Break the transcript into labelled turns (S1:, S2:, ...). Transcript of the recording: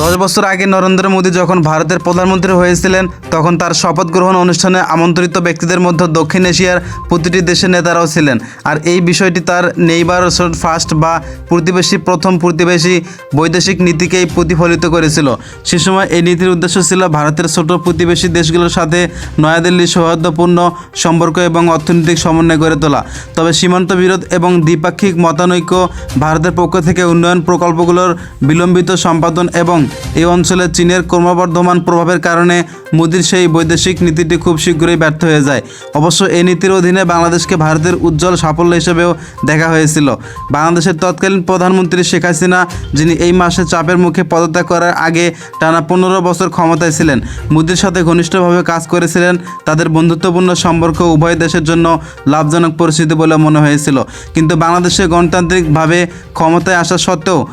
S1: দশ বছর আগে নরেন্দ্র মোদী যখন ভারতের প্রধানমন্ত্রী হয়েছিলেন, তখন তার শপথ গ্রহণ অনুষ্ঠানে আমন্ত্রিত ব্যক্তিদের মধ্যে দক্ষিণ এশিয়ার প্রতিটি দেশের নেতারাও ছিলেন। আর এই বিষয়টি তার নেইবার ফার্স্ট বা প্রতিবেশী প্রথম প্রতিবেশী বৈদেশিক নীতিকেই প্রতিফলিত করেছিল। সে সময় এই নীতির উদ্দেশ্য ছিল ভারতের ছোট প্রতিবেশী দেশগুলোর সাথে নয়াদিল্লির সৌহার্দ্যপূর্ণ সম্পর্ক এবং অর্থনৈতিক সমন্বয় গড়ে তোলা। তবে সীমান্ত বিরোধ এবং দ্বিপাক্ষিক মতানৈক্য ভারতের পক্ষ থেকে উন্নয়ন প্রকল্পগুলোর বিলম্বিত সম্পাদন এবং এই অঞ্চলে চীনের ক্রমবর্ধমান প্রভাবের কারণে মোদির সেই বৈদেশিক নীতিটি খুব শীঘ্রই ব্যর্থ হয়ে যায়। অবশ্য এই নীতির অধীনে বাংলাদেশকে ভারতের উজ্জ্বল সাফল্য হিসেবেও দেখা হয়েছিল। বাংলাদেশের তৎকালীন প্রধানমন্ত্রী শেখ হাসিনা, যিনি এই মাসে চাপের মুখে পদত্যাগ করার আগে টানা পনেরো বছর ক্ষমতায় ছিলেন, মোদির সাথে ঘনিষ্ঠভাবে কাজ করেছিলেন। তাদের বন্ধুত্বপূর্ণ সম্পর্ক উভয় দেশের জন্য লাভজনক পরিস্থিতি বলে মনে হয়েছিল। কিন্তু বাংলাদেশে গণতান্ত্রিকভাবে ক্ষমতায় আসা সত্ত্বেও